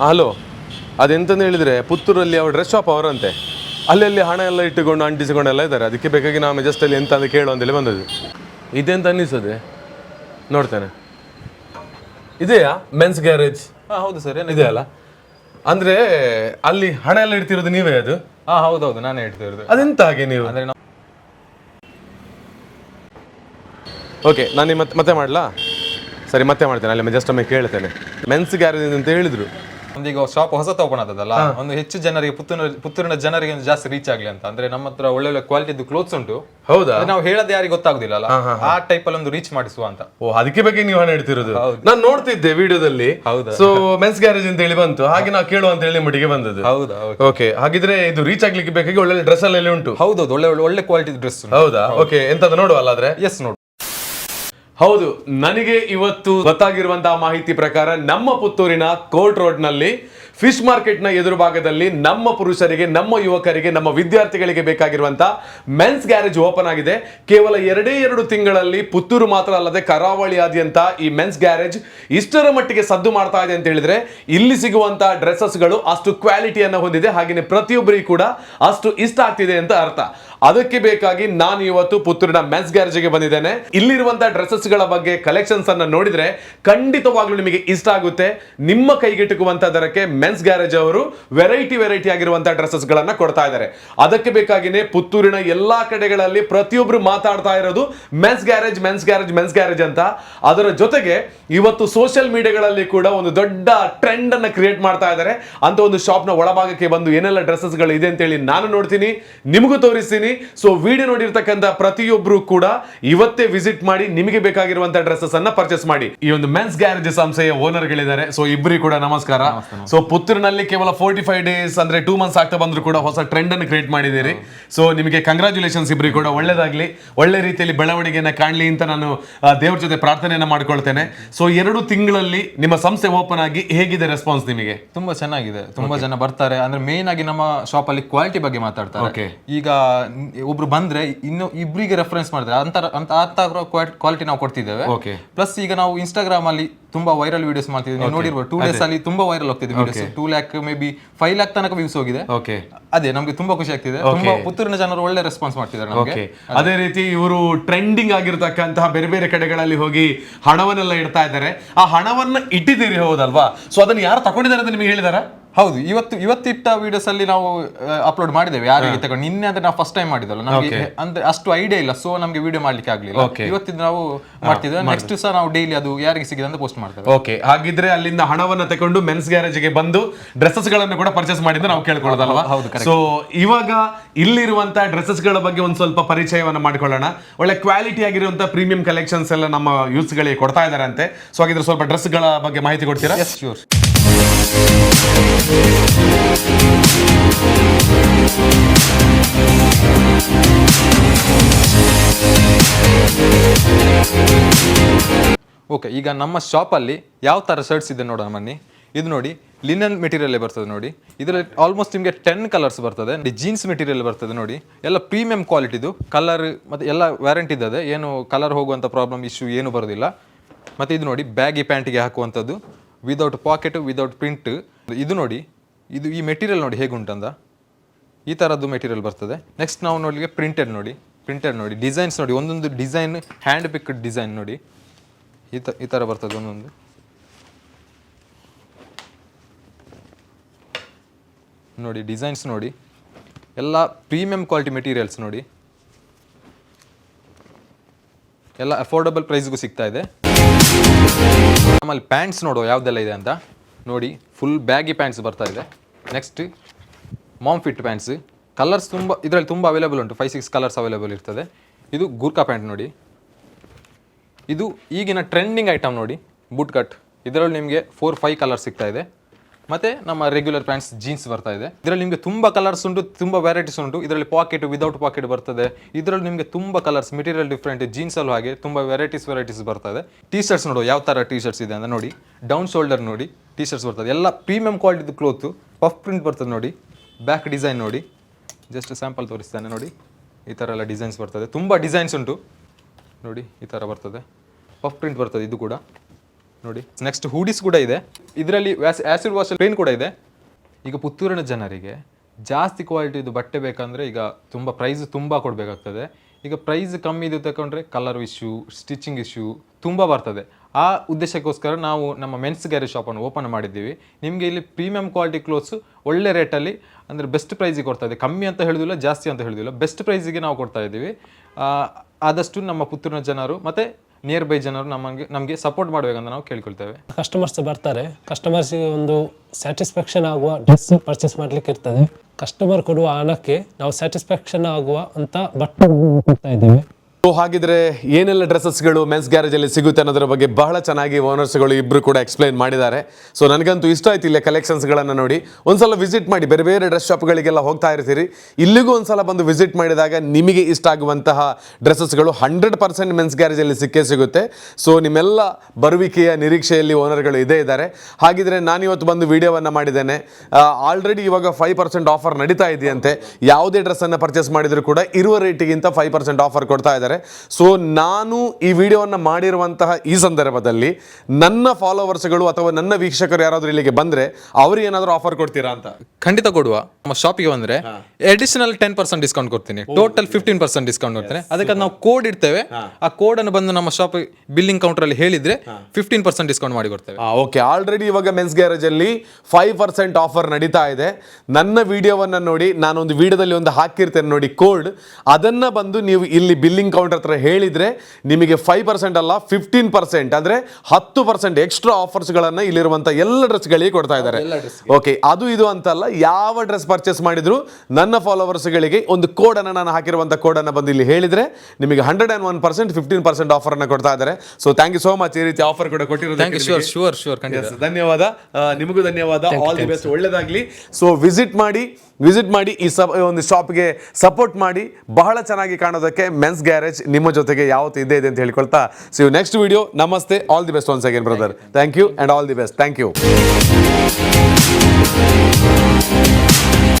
Hello. ಅದೆಂತಂದು ಹೇಳಿದರೆ ಪುತ್ತೂರಲ್ಲಿ ಅವ್ರ dress shop ಅವರಂತೆ. ಅಲ್ಲಲ್ಲಿ ಹಣ ಎಲ್ಲ ಇಟ್ಟುಕೊಂಡು ಅಂಟಿಸಿಕೊಂಡು ಎಲ್ಲ ಇದ್ದಾರೆ. ಅದಕ್ಕೆ ಬೇಕಾಗಿ ನಾವು ಜಸ್ಟ್ ಅಲ್ಲಿ ಎಂತ ಅಂತ ಕೇಳು ಅಂತೇಳಿ ಬಂದದ್ದು. ಇದೆಂತ ಅನ್ನಿಸೋದೆ? ನೋಡ್ತೇನೆ. ಇದೆಯಾ? ಮೆನ್ಸ್ ಗ್ಯಾರೇಜ್ ಹಾಂ ಹೌದು ಸರ್ ಏನು ಇದೆಯಲ್ಲ? ಅಂದ್ರೆ ಅಲ್ಲಿ ಹಣ ಎಲ್ಲ ಇಡ್ತಿರೋದು ನೀವೇ ಅದು? ಹಾ ಹೌದೌದು ನಾನೇ ಇಡ್ತಿರೋದು. ಅದೆಂತ ಹಾಗೆ ನೀವು? ಅಂದ್ರೆ ನಾವು ಓಕೆ ನಾನು ಮತ್ತೆ ಮತ್ತೆ ಮಾಡಲಾ? ಸರಿ ಮತ್ತೆ ಮಾಡ್ತೇನೆ. ಅಲ್ಲಿ ಜಸ್ಟ್ ಒಮ್ಮೆ ಕೇಳ್ತೇನೆ. ಮೆನ್ಸ್ ಗ್ಯಾರೇಜ್ ಅಂತ ಹೇಳಿದ್ರು. ಒಂದೀಗ ಶಾಪ್ ಹೊಸತ ಓಪನ್ ಆದದಲ್ಲ ಒಂದು ಹೆಚ್ಚು ಜನರಿಗೆ ಪುತ್ತೂರಿನ ಪುತ್ತೂರಿನ ಜನರಿಗೆ ಒಂದು ಜಾಸ್ತಿ ರೀಚ್ ಆಗ್ಲಿ ಅಂತ. ಅಂದ್ರೆ ನಮ್ಮ ಹತ್ರ ಒಳ್ಳೆ ಒಳ್ಳೆ ಕ್ವಾಲಿಟಿದು ಕ್ಲೋತ್ಸ್ ಉಂಟು. ಹೌದಾ? ಅದು ನಾವು ಹೇಳದ್ ಯಾರಿಗೆ ಗೊತ್ತಾಗುದಿಲ್ಲ ಅಲ್ಲ. ಆ ಟೈಪ್ ಅಲ್ಲಿ ಒಂದು ರೀಚ್ ಮಾಡಿಸುವ ಅಂತ. ಓ ಅದಕ್ಕೆ ಬಗ್ಗೆ ನೀವು ಹಣ ಇಡ್ತಿರೋದು? ನಾನು ನೋಡ್ತಿದ್ದೆ ವಿಡಿಯೋದಲ್ಲಿ ಹೌದಾ? ಸೊ ಮೆನ್ಸ್ ಗ್ಯಾರೇಜ್ ಅಂತ ಹೇಳಿ ಬಂತು. ಹಾಗೆ ನಾವು ಕೇಳುವ ಅಂತ ಹೇಳಿ ಮಟ್ಟಿಗೆ ಬಂದದ್ದು. ಹೌದಾ ಓಕೆ ಹಾಗಿದ್ರೆ ಇದು ರೀಚ್ ಆಗ್ಲಿಕ್ಕೆ ಬೇಕಾಗಿ ಒಳ್ಳೆ ಡ್ರೆಸ್ ಅಲ್ಲಿ ಉಂಟು. ಹೌದೌದು ಒಳ್ಳೆ ಒಳ್ಳೆ ಒಳ್ಳೆ ಕ್ವಾಲಿಟಿ ಡ್ರೆಸ್ ಹೌದಾ? ಓಕೆ ಎಂತ ನೋಡುವಲ್ಲ ಅಲ್ಲಾದ್ರೆ ಎಸ್ ನೋಡಿ ಹೌದು ನನಗೆ ಇವತ್ತು ಗೊತ್ತಾಗಿರುವಂತಹ ಮಾಹಿತಿ ಪ್ರಕಾರ ನಮ್ಮ ಪುತ್ತೂರಿನ ಕೋರ್ಟ್ ರೋಡ್ನಲ್ಲಿ ಫಿಶ್ ಮಾರ್ಕೆಟ್ನ ಎದುರು ಭಾಗದಲ್ಲಿ ನಮ್ಮ ಪುರುಷರಿಗೆ, ನಮ್ಮ ಯುವಕರಿಗೆ, ನಮ್ಮ ವಿದ್ಯಾರ್ಥಿಗಳಿಗೆ ಬೇಕಾಗಿರುವಂತಹ ಮೆನ್ಸ್ ಗ್ಯಾರೇಜ್ ಓಪನ್ ಆಗಿದೆ. ಕೇವಲ ಎರಡೇ ಎರಡು ತಿಂಗಳಲ್ಲಿ ಪುತ್ತೂರು ಮಾತ್ರ ಅಲ್ಲದೆ ಕರಾವಳಿಯಾದ್ಯಂತ ಈ ಮೆನ್ಸ್ ಗ್ಯಾರೇಜ್ ಇಷ್ಟರ ಮಟ್ಟಿಗೆ ಸದ್ದು ಮಾಡ್ತಾ ಇದೆ ಅಂತ ಹೇಳಿದ್ರೆ, ಇಲ್ಲಿ ಸಿಗುವಂತಹ ಡ್ರೆಸ್ಸಸ್ಗಳು ಅಷ್ಟು ಕ್ವಾಲಿಟಿಯನ್ನು ಹೊಂದಿದೆ. ಹಾಗೆಯೇ ಪ್ರತಿಯೊಬ್ಬರಿಗೂ ಕೂಡ ಅಷ್ಟು ಇಷ್ಟ ಆಗ್ತಿದೆ ಅಂತ ಅರ್ಥ. ಅದಕ್ಕೆ ಬೇಕಾಗಿ ನಾನು ಇವತ್ತು ಪುತ್ತೂರಿನ ಮೆನ್ಸ್ ಗ್ಯಾರೇಜ್ಗೆ ಬಂದಿದ್ದೇನೆ. ಇಲ್ಲಿರುವಂತಹ ಡ್ರೆಸ್ಸಸ್ಗಳ ಬಗ್ಗೆ ಕಲೆಕ್ಷನ್ಸ್ ಅನ್ನು ನೋಡಿದ್ರೆ ಖಂಡಿತವಾಗ್ಲೂ ನಿಮಗೆ ಇಷ್ಟ ಆಗುತ್ತೆ. ನಿಮ್ಮ ಕೈಗೆಟುಕುವಂತ ದರಕ್ಕೆ ಮೆನ್ಸ್ ಗ್ಯಾರೇಜ್ ಅವರು ವೆರೈಟಿ ವೆರೈಟಿ ಆಗಿರುವಂತಹ ಡ್ರೆಸ್ಸಸ್ ಗಳನ್ನ ಕೊಡ್ತಾ ಇದ್ದಾರೆ. ಅದಕ್ಕೆ ಬೇಕಾಗಿನೇ ಪುತ್ತೂರಿನ ಎಲ್ಲಾ ಕಡೆಗಳಲ್ಲಿ ಪ್ರತಿಯೊಬ್ರು ಮಾತಾಡ್ತಾ ಇರೋದು men's garage men's garage men's garage ಅಂತ. ಅದರ ಜೊತೆಗೆ ಇವತ್ತು ಸೋಷಿಯಲ್ ಮೀಡಿಯಾಗಳಲ್ಲಿ ಕೂಡ ಒಂದು ದೊಡ್ಡ ಟ್ರೆಂಡ್ ಅನ್ನ ಕ್ರಿಯೇಟ್ ಮಾಡ್ತಾ ಇದ್ದಾರೆ. ಅಂತ ಒಂದು ಶಾಪ್ನ ಒಳಭಾಗಕ್ಕೆ ಬಂದು ಏನೆಲ್ಲ ಡ್ರೆಸ್ಸಸ್ಗಳು ಇದೆ ಅಂತ ಹೇಳಿ ನಾನು ನೋಡ್ತೀನಿ ನಿಮಗೂ ತೋರಿಸ್ತೀನಿ. ಸೊ ವಿಡಿಯೋ ನೋಡಿರ್ತಕ್ಕಂಥ ಪ್ರತಿಯೊಬ್ರು ಕೂಡ ಇವತ್ತೇ ವಿಸಿಟ್ ಮಾಡಿ ನಿಮಗೆ ಬೇಕಾಗಿರುವಂತಹ ಡ್ರೆಸ್ಸಸ್ ಅನ್ನ ಪರ್ಚೇಸ್ ಮಾಡಿ. ಈ ಒಂದು ಮೆನ್ಸ್ ಗ್ಯಾರೇಜ್ ಸಂಸ್ಥೆಯ ಓನರ್ ಗಳಿದ್ದಾರೆ. ಸೊ ಇಬ್ಬರಿಗೂ ಕೂಡ ನಮಸ್ಕಾರ. ಸೊ ಪುತ್ತೂರಿನಲ್ಲಿ ಕೇವಲ ಫೋರ್ಟಿ ಫೈವ್ ಡೇಸ್ ಅಂದ್ರೆ ಟೂ ಮಂತ್ಸ್ ಆಗ್ತಾ ಬಂದ್ರು ಕೂಡ ಹೊಸ ಟ್ರೆಂಡ್ ಅನ್ನು ಕ್ರಿಯೇಟ್ ಮಾಡಿದ್ದೀರಿ. ಸೊ ನಿಮಗೆ ಕಂಗ್ರಾಚುಲೇಷನ್ಸ್ ಇಬ್ಬರಿಗೆ ಕೂಡ ಒಳ್ಳೇದಾಗ್ಲಿ. ಒಳ್ಳೆ ರೀತಿಯಲ್ಲಿ ಬೆಳವಣಿಗೆಯನ್ನು ಕಾಣಲಿ ಅಂತ ನಾನು ಆ, ದೇವ್ರ ಜೊತೆ ಪ್ರಾರ್ಥನೆಯನ್ನು ಮಾಡ್ಕೊಳ್ತೇನೆ. ಸೊ ಎರಡು ತಿಂಗಳಲ್ಲಿ ನಿಮ್ಮ ಸಂಸ್ಥೆ ಓಪನ್ ಆಗಿ ಹೇಗಿದೆ ರೆಸ್ಪಾನ್ಸ್ ನಿಮಗೆ? ತುಂಬಾ ಚೆನ್ನಾಗಿದೆ. ತುಂಬಾ ಜನ ಬರ್ತಾರೆ. ಅಂದ್ರೆ ಮೇನ್ ಆಗಿ ನಮ್ಮ ಶಾಪ್ ಅಲ್ಲಿ ಕ್ವಾಲಿಟಿ ಬಗ್ಗೆ ಮಾತಾಡ್ತಾರೆ. ಈಗ ಒಬ್ರು ಬಂದ್ರೆ ಇನ್ನು ಇಬ್ರಿಗೆ ರೆಫರೆನ್ಸ್ ಮಾಡಿದ್ರೆ ಅಂತ ಅಂತ ಕ್ವಾಲಿಟಿ ನಾವು ಕೊಡ್ತಿದ್ದೇವೆ. ಪ್ಲಸ್ ಈಗ ನಾವು ಇನ್ಸ್ಟಾಗ್ರಾಮ್ ಅಲ್ಲಿ ತುಂಬಾ ವೈರಲ್ ವಿಡಿಯೋಸ್ ಮಾಡ್ತಿದ್ವಿ ನೀವು ನೋಡಿರ್ಬೋದು. ಟೂ ಡೇಸ್ ಅಲ್ಲಿ ತುಂಬಾ ವೈರಲ್ ಆಗ್ತಿದೆ videos two lakh maybe five lakh ತನಕ ವ್ಯೂಸ್ ಹೋಗಿದೆ. ಓಕೆ ಅದೇ ನಮ್ಗೆ ತುಂಬಾ ಖುಷಿ ಆಗ್ತಿದೆ. ತುಂಬಾ ಪುತ್ತೂರಿನ ಜನರು ಒಳ್ಳೆ ರೆಸ್ಪಾನ್ಸ್ ಮಾಡ್ತಿದ್ದಾರೆ ನಮಗೆ. ಅದೇ. ರೀತಿ ಇವರು ಟ್ರೆಂಡಿಂಗ್ ಆಗಿರ್ತಕ್ಕಂತಹ ಬೇರೆ ಬೇರೆ ಕಡೆಗಳಲ್ಲಿ ಹೋಗಿ ಹಣವನ್ನೆಲ್ಲ ಇಡ್ತಾ ಇದ್ದಾರೆ. ಆ ಹಣವನ್ನ ಇಟ್ಟಿದ್ದೀರಿ ಹೌದಲ್ವಾ? ಸೊ ಅದನ್ನ ಯಾರು ತಗೊಂಡಿದ್ದಾರೆ ಅಂತ ನಿಮಗೆ ಹೇಳಿದಾರ? ಹೌದು ಇವತ್ತು ಇವತ್ತಿಟ್ಟ ವಿಡಿಯೋಸ್ ಅಲ್ಲಿ ನಾವು ಅಪ್ಲೋಡ್ ಮಾಡಿದ್ದೇವೆ. ಯಾರಿಗೆ ತಗೊಂಡು ನಿನ್ನೆ ಅಂದ್ರೆ ನಾವು ಫಸ್ಟ್ ಟೈಮ್ ಮಾಡಿದಲ್ಲ ನಮಗೆ ಅಂದ್ರೆ ಅಷ್ಟು ಐಡಿಯಾ ಇಲ್ಲ ಸೊ ನಮಗೆ ವಿಡಿಯೋ ಮಾಡ್ಲಿಕ್ಕೆ ಆಗ್ಲಿಲ್ಲ. ಇವತ್ತಿದ್ದು ನಾವು ಮಾಡ್ತಿದ್ದೇವೆ. ನೆಕ್ಸ್ಟ್ ಸಹ ನಾವು ಡೈಲಿ ಅದು ಯಾರಿಗೆ ಸಿಗಿದೆ ಅಂತ ಪೋಸ್ಟ್ ಮಾಡ್ತೇವೆ. ಓಕೆ ಹಾಗಿದ್ರೆ ಅಲ್ಲಿಂದ ಹಣವನ್ನ ತಗೊಂಡು ಮೆನ್ಸ್ ಗ್ಯಾರೇಜ್ಗೆ ಬಂದು ಡ್ರೆಸ್ಸಸ್ಗಳನ್ನು ಕೂಡ ಪರ್ಚೇಸ್ ಮಾಡಿದ್ರೆ ನಾವು ಕೇಳ್ಕೊಳ್ಳೋದಲ್ವಾ? ಹೌದು, ಸೊ ಇವಾಗ ಇಲ್ಲಿರುವಂತಹ ಡ್ರೆಸ್ಸಸ್ಗಳ ಬಗ್ಗೆ ಒಂದು ಸ್ವಲ್ಪ ಪರಿಚಯವನ್ನ ಮಾಡ್ಕೊಳ್ಳೋಣ. ಒಳ್ಳೆ ಕ್ವಾಲಿಟಿ ಆಗಿರುವಂತಹ ಪ್ರೀಮಿಯಂ ಕಲೆಕ್ಷನ್ಸ್ ಎಲ್ಲ ನಮ್ಮ ಯೂಸ್ ಗಳಿಗೆ ಕೊಡ್ತಾ ಇದ್ದಾರೆ ಅಂತೆ ಸೊ ಹಾಗಿದ್ರೆ ಸ್ವಲ್ಪ ಡ್ರೆಸ್ಗಳ ಬಗ್ಗೆ ಮಾಹಿತಿ ಕೊಡ್ತೀರಾ? ಎಸ್ ಶ್ಯೂರ್ ಓಕೆ ಈಗ ನಮ್ಮ ಶಾಪಲ್ಲಿ ಯಾವ ಥರ ಶರ್ಟ್ಸ್ ಇದೆ ನೋಡೋಣ ಬನ್ನಿ. ಇದು ನೋಡಿ ಲಿನನ್ ಮೆಟೀರಿಯಲ್ ಬರ್ತದೆ ನೋಡಿ. ಇದರಲ್ಲಿ ಆಲ್ಮೋಸ್ಟ್ ನಿಮಗೆ ಟೆನ್ ಕಲರ್ಸ್ ಬರ್ತದೆ. ಜೀನ್ಸ್ ಮೆಟೀರಿಯಲ್ ಬರ್ತದೆ ನೋಡಿ. ಎಲ್ಲ ಪ್ರೀಮಿಯಂ ಕ್ವಾಲಿಟಿದು ಕಲರ್ ಮತ್ತು ಎಲ್ಲ ವ್ಯಾರಂಟಿ ಇದ್ದದೆ ಏನು ಕಲರ್ ಹೋಗುವಂಥ ಪ್ರಾಬ್ಲಮ್ ಇಶ್ಯೂ ಏನು ಬರೋದಿಲ್ಲ. ಮತ್ತು ಇದು ನೋಡಿ ಬ್ಯಾಗಿ ಪ್ಯಾಂಟಿಗೆ ಹಾಕುವಂಥದ್ದು. ವಿದೌಟ್ ಪಾಕೆಟ್ ವಿದೌಟ್ ಪ್ರಿಂಟ್ ಇದು ನೋಡಿ, ಇದು ಈ ಮೆಟೀರಿಯಲ್ ನೋಡಿ ಹೇಗುಂಟಂದ? ಈ ಥರದ್ದು ಮೆಟೀರಿಯಲ್ ಬರ್ತದೆ. ನೆಕ್ಸ್ಟ್ ನಾವು ನೋಡಲಿಕ್ಕೆ ಪ್ರಿಂಟೆಡ್ ನೋಡಿ. ಪ್ರಿಂಟೆಡ್ ನೋಡಿ. ಡಿಸೈನ್ಸ್ ನೋಡಿ. ಒಂದೊಂದು ಡಿಸೈನ್ ಹ್ಯಾಂಡ್ ಪಿಕ್ಡ್ ಡಿಸೈನ್ ನೋಡಿ. ಈ ತ, ಈ ಥರ ಬರ್ತದೆ ಒಂದೊಂದು. ನೋಡಿ ಡಿಸೈನ್ಸ್ ನೋಡಿ. ಎಲ್ಲ ಪ್ರೀಮಿಯಂ ಕ್ವಾಲಿಟಿ ಮೆಟೀರಿಯಲ್ಸ್ ನೋಡಿ. ಎಲ್ಲ ಅಫೋರ್ಡಬಲ್ ಪ್ರೈಸ್ಗೂ ಸಿಗ್ತಾ ಇದೆ. ನಮ್ಮಲ್ಲಿ ಪ್ಯಾಂಟ್ಸ್ ನೋಡುವ ಯಾವುದೆಲ್ಲ ಇದೆ ಅಂತ. ನೋಡಿ ಫುಲ್ ಬ್ಯಾಗಿ ಪ್ಯಾಂಟ್ಸ್ ಬರ್ತಾ ಇದೆ. Next mom fit pants colours ತುಂಬ, ಇದರಲ್ಲಿ ತುಂಬ ಅವೈಲೇಬಲ್ ಉಂಟು. ಫೈವ್ ಸಿಕ್ಸ್ ಕಲರ್ಸ್ ಅವೈಲೇಬಲ್ ಇರ್ತದೆ. ಇದು ಗೂರ್ಖಾ ಪ್ಯಾಂಟ್ ನೋಡಿ. ಇದು ಈಗಿನ ಟ್ರೆಂಡಿಂಗ್ ಐಟಮ್ ನೋಡಿ. ಬೂಟ್ ಕಟ್ ಇದರಲ್ಲಿ ನಿಮಗೆ ಫೋರ್ ಫೈವ್ ಕಲರ್ ಸಿಗ್ತಾ ಇದೆ. ಮತ್ತೆ ನಮ್ಮ ರೆಗ್ಯುಲರ್ ಪ್ಯಾಂಟ್ಸ್ ಜೀನ್ಸ್ ಬರ್ತಾ ಇದೆ. ಇದರಲ್ಲಿ ನಿಮಗೆ ತುಂಬಾ ಕಲರ್ಸ್ ಉಂಟು, ತುಂಬಾ ವೆರೈಟೀಸ್ ಉಂಟು. ಇದರಲ್ಲಿ ಪಾಕೆಟ್ ವಿದೌಟ್ ಪಾಕೆಟ್ ಬರ್ತದೆ. ಇದರಲ್ಲಿ ನಿಮಗೆ ತುಂಬಾ ಕಲರ್ಸ್ ಮೆಟೀರಿಯಲ್ ಡಿಫ್ರೆಂಟ್ ಜೀನ್ಸಲ್ಲೂ ಹಾಗೆ ತುಂಬಾ ವೆರೈಟೀಸ್ ವೆರೈಟೀಸ್ ಬರ್ತದೆ ಟಿ ಶರ್ಟ್ಸ್ ನೋಡು ಯಾವ ತರ ಟಿ ಶರ್ಟ್ಸ್ ಇದೆ ಅಂತ ನೋಡಿ. ಡೌನ್ ಶೋಲ್ಡರ್ ನೋಡಿ ಟಿ ಶರ್ಟ್ಸ್ ಬರ್ತದೆ. ಎಲ್ಲ ಪ್ರೀಮಿಯಂ ಕ್ವಾಲಿಟಿದು ಕ್ಲೋತ್ ಪಫ್ ಪ್ರಿಂಟ್ ಬರ್ತದೆ ನೋಡಿ. ಬ್ಯಾಕ್ ಡಿಸೈನ್ ನೋಡಿ. ಜಸ್ಟ್ ಸ್ಯಾಂಪಲ್ ತೋರಿಸ್ತಾನೆ ನೋಡಿ. ಈ ಥರ ಎಲ್ಲ ಡಿಸೈನ್ಸ್ ಬರ್ತದೆ. ತುಂಬ ಡಿಸೈನ್ಸ್ ಉಂಟು. ನೋಡಿ, ಈ ಥರ ಬರ್ತದೆ. ಪಫ್ ಪ್ರಿಂಟ್ ಬರ್ತದೆ, ಇದು ಕೂಡ. ನೋಡಿ. ನೆಕ್ಸ್ಟ್ ಹೂಡಿಸ್ ಕೂಡ ಇದೆ. ಇದರಲ್ಲಿ ಆಸಿಡ್ ವಾಶ್ ಪೇನ್ ಕೂಡ ಇದೆ. ಈಗ ಪುತ್ತೂರಿನ ಜನರಿಗೆ ಜಾಸ್ತಿ ಕ್ವಾಲಿಟಿದು ಬಟ್ಟೆ ಬೇಕಂದರೆ ಈಗ ತುಂಬ ಪ್ರೈಸ್ ತುಂಬ ಕೊಡಬೇಕಾಗ್ತದೆ. ಈಗ ಪ್ರೈಸ್ ಕಮ್ಮಿ ಇದು ತಗೊಂಡ್ರೆ ಕಲರ್ ಇಶ್ಯೂ ಸ್ಟಿಚಿಂಗ್ ಇಶ್ಯೂ ತುಂಬ ಬರ್ತದೆ. ಆ ಉದ್ದೇಶಕ್ಕೋಸ್ಕರ ನಾವು ನಮ್ಮ ಮೆನ್ಸ್ ಗ್ಯಾರೇಜ್ ಶಾಪನ್ನು ಓಪನ್ ಮಾಡಿದ್ದೀವಿ. ನಿಮಗೆ ಇಲ್ಲಿ ಪ್ರೀಮಿಯಂ ಕ್ವಾಲಿಟಿ ಕ್ಲೋತ್ಸು ಒಳ್ಳೆ ರೇಟಲ್ಲಿ ಅಂದರೆ ಬೆಸ್ಟ್ ಪ್ರೈಸಿಗೆ ಕೊಡ್ತಾ ಇದೆ. ಕಮ್ಮಿ ಅಂತ ಹೇಳಿದಿಲ್ಲ, ಜಾಸ್ತಿ ಅಂತ ಹೇಳಿದಿಲ್ಲ. ಬೆಸ್ಟ್ ಪ್ರೈಸಿಗೆ ನಾವು ಕೊಡ್ತಾ ಇದ್ದೀವಿ. ಆದಷ್ಟು ನಮ್ಮ ಪುತ್ತೂರಿನ ಜನರು ಮತ್ತು ನಿಯರ್ ಬೈ ಜನರು ನಮಗೆ ನಮಗೆ ಸಪೋರ್ಟ್ ಮಾಡಬೇಕಂತ ನಾವು ಕೇಳ್ಕೊಳ್ತೇವೆ. ಕಸ್ಟಮರ್ಸ್ ಬರ್ತಾರೆ. ಕಸ್ಟಮರ್ಸ್ಗೆ ಒಂದು ಸ್ಯಾಟಿಸ್ಫ್ಯಾಕ್ಷನ್ ಆಗುವ ಡ್ರೆಸ್ ಪರ್ಚೇಸ್ ಮಾಡ್ಲಿಕ್ಕೆ ಇರ್ತದೆ. ಕಸ್ಟಮರ್ ಕೊಡುವ ಹಣಕ್ಕೆ ನಾವು ಸ್ಯಾಟಿಸ್ಫ್ಯಾಕ್ಷನ್ ಆಗುವ ಅಂತ ಬಟ್ಟೆ ಕೊಡ್ತಾ ಇದ್ದೇವೆ. ಸೊ ಹಾಗಿದ್ರೆ ಏನೆಲ್ಲ ಡ್ರೆಸ್ಸಸ್ಗಳು ಮೆನ್ಸ್ ಗ್ಯಾರೇಜ್ ಅಲ್ಲಿ ಸಿಗುತ್ತೆ ಅನ್ನೋದ್ರ ಬಗ್ಗೆ ಬಹಳ ಚೆನ್ನಾಗಿ ಓನರ್ಸ್ಗಳು ಇಬ್ರು ಕೂಡ ಎಕ್ಸ್ಪ್ಲೈನ್ ಮಾಡಿದ್ದಾರೆ. ಸೊ ನನಗಂತೂ ಇಷ್ಟ ಆಯ್ತು ಇಲ್ಲೇ ಕಲೆಕ್ಷನ್ಸ್ಗಳನ್ನು ನೋಡಿ. ಒಂದ್ಸಲ ವಿಸಿಟ್ ಮಾಡಿ, ಬೇರೆ ಬೇರೆ ಡ್ರೆಸ್ ಶಾಪ್ಗಳಿಗೆಲ್ಲ ಹೋಗ್ತಾ ಇರ್ತೀರಿ. ಇಲ್ಲಿಗೂ ಒಂದ್ಸಲ ಬಂದು ವಿಸಿಟ್ ಮಾಡಿದಾಗ ನಿಮಗೆ ಇಷ್ಟ ಆಗುವಂತಹ ಡ್ರೆಸ್ಸಸ್ಗಳು ಹಂಡ್ರೆಡ್ ಪರ್ಸೆಂಟ್ ಮೆನ್ಸ್ ಗ್ಯಾರೇಜಲ್ಲಿ ಸಿಕ್ಕೇ ಸಿಗುತ್ತೆ. ಸೊ ನಿಮ್ಮೆಲ್ಲ ಬರುವಿಕೆಯ ನಿರೀಕ್ಷೆಯಲ್ಲಿ ಓನರ್ಗಳು ಇದೇ ಇದ್ದಾರೆ. ಹಾಗಿದ್ರೆ ನಾನಿವತ್ತು ಬಂದು ವಿಡಿಯೋವನ್ನು ಮಾಡಿದ್ದೇನೆ. ಆಲ್ರೆಡಿ ಇವಾಗ ಫೈವ್ ಪರ್ಸೆಂಟ್ ಆಫರ್ ನಡೀತಾ ಇದೆಯಂತೆ. ಯಾವುದೇ ಡ್ರೆಸ್ಸನ್ನು ಪರ್ಚೇಸ್ ಮಾಡಿದರೂ ಕೂಡ ಇರುವ ರೇಟಿಗಿಂತ ಫೈವ್ ಪರ್ಸೆಂಟ್ ಆಫರ್ ಕೊಡ್ತಾ ಇದ್ದಾರೆ. ಸೊ ನಾನು ಈ ವಿಡಿಯೋವನ್ನು ಮಾಡಿರುವಂತಹ ಈ ಸಂದರ್ಭದಲ್ಲಿ ನನ್ನ ಫಾಲೋವರ್ಸ್ಗಳು ಅಥವಾ ನನ್ನ ವೀಕ್ಷಕರು ಯಾರಾದರೂ ಇಲ್ಲಿಗೆ ಬಂದರೆ ಅವ್ರಿಗೆ ಏನಾದರೂ ಆಫರ್ ಕೊಡ್ತೀರಾ ಅಂತ? ಖಂಡಿತ ಕೊಡುವ. ನಮ್ಮ ಶಾಪಿಗೆ ಬಂದ್ರೆ ಅಡಿಷನಲ್ ಟೆನ್ ಪರ್ಸೆಂಟ್ ಡಿಸ್ಕೌಂಟ್ ಕೊಡ್ತೀನಿ. ಟೋಟಲ್ ಫಿಫ್ಟೀನ್ ಪರ್ಸೆಂಟ್ ಡಿಸ್ಕೌಂಟ್ ಕೊಡ್ತೇನೆ. ಅದಕ್ಕೆ ನಾವು ಕೋಡ್ ಇಡ್ತೇವೆ. ಆ ಕೋಡ್ ಅನ್ನು ಬಂದು ನಮ್ಮ ಶಾಪ್ ಬಿಲ್ಲಿಂಗ್ ಕೌಂಟರ್ ಅಲ್ಲಿ ಹೇಳಿದ್ರೆ ಫಿಫ್ಟೀನ್ ಪರ್ಸೆಂಟ್ ಡಿಸ್ಕೌಂಟ್ ಮಾಡಿ ಕೊಡ್ತೇವೆ. ಓಕೆ ಆಲ್ರೆಡಿ ಇವಾಗ ಮೆನ್ಸ್ ಗ್ಯಾರೇಜ್ ಅಲ್ಲಿ ಫೈವ್ ಪರ್ಸೆಂಟ್ ಆಫರ್ ನಡೀತಾ ಇದೆ. ನನ್ನ ವಿಡಿಯೋವನ್ನು ನೋಡಿ ನಾನೊಂದು ವಿಡಿಯೋದಲ್ಲಿ ಒಂದು ಹಾಕಿರ್ತೇನೆ ನೋಡಿ ಕೋಡ್ ಅದನ್ನ ಬಂದು ನೀವು ಇಲ್ಲಿ ಬಿಲ್ಲಿಂಗ್ ಕೌಂಟರ್ ಹತ್ರ ಹೇಳಿದ್ರೆ ನಿಮಗೆ ಫೈವ್ ಪರ್ಸೆಂಟ್ ಅಲ್ಲ ಫಿಫ್ಟೀನ್ ಪರ್ಸೆಂಟ್ ಅಂದ್ರೆ ಹತ್ತು ಪರ್ಸೆಂಟ್ ಎಕ್ಸ್ಟ್ರಾ ಆಫರ್ಸ್ ಗಳನ್ನ ಇಲ್ಲಿರುವಂತಹ ಎಲ್ಲ ಡ್ರೆಸ್ಗಳಿಗೆ ಕೊಡ್ತಾ ಇದ್ದಾರೆ. ಓಕೆ ಅದು ಇದು ಅಂತಲ್ಲ ಯಾವ ಡ್ರೆಸ್ ಪರ್ಚೇಸ್ ಮಾಡಿದ್ರು ನನ್ನ ಫಾಲೋವರ್ಸ್ಗಳಿಗೆ ಒಂದು ಕೋಡನ್ನು ನಾನು ಹಾಕಿರುವಂಥ ಕೋಡನ್ನು ಬಂದು ಇಲ್ಲಿ ಹೇಳಿದ್ರೆ ನಿಮಗೆ hundred and one percent fifteen percent ಆಫರನ್ನು ಕೊಡ್ತಾ ಇದ್ದಾರೆ. So thank you so much ಈ ರೀತಿ ಆಫರ್ ಕೂಡ ಥ್ಯಾಂಕ್ ಯು ಶೂರ್ ಕೊಟ್ಟಿರೋದು ಧನ್ಯವಾದ. ನಿಮಗೂ ಧನ್ಯವಾದ. ಆಲ್ ದಿ ಬೆಸ್ಟ್ ಒಳ್ಳೇದಾಗ್ಲಿ. ಸೊ ವಿಸಿಟ್ ಮಾಡಿ ವಿಸಿಟ್ ಮಾಡಿ ಈ ಸಪ್ ಒಂದು ಶಾಪ್ಗೆ ಸಪೋರ್ಟ್ ಮಾಡಿ. ಬಹಳ ಚೆನ್ನಾಗಿ ಕಾಣೋದಕ್ಕೆ ಮೆನ್ಸ್ ಗ್ಯಾರೇಜ್ ನಿಮ್ಮ ಜೊತೆಗೆ ಯಾವತ್ತು ಇದೆ ಇದೆ ಅಂತ ಹೇಳ್ಕೊಳ್ತಾ. ಸಿ ನೆಕ್ಸ್ಟ್ ವಿಡಿಯೋ ನಮಸ್ತೆ. All the best once again brother thank you and all the best thank you Thank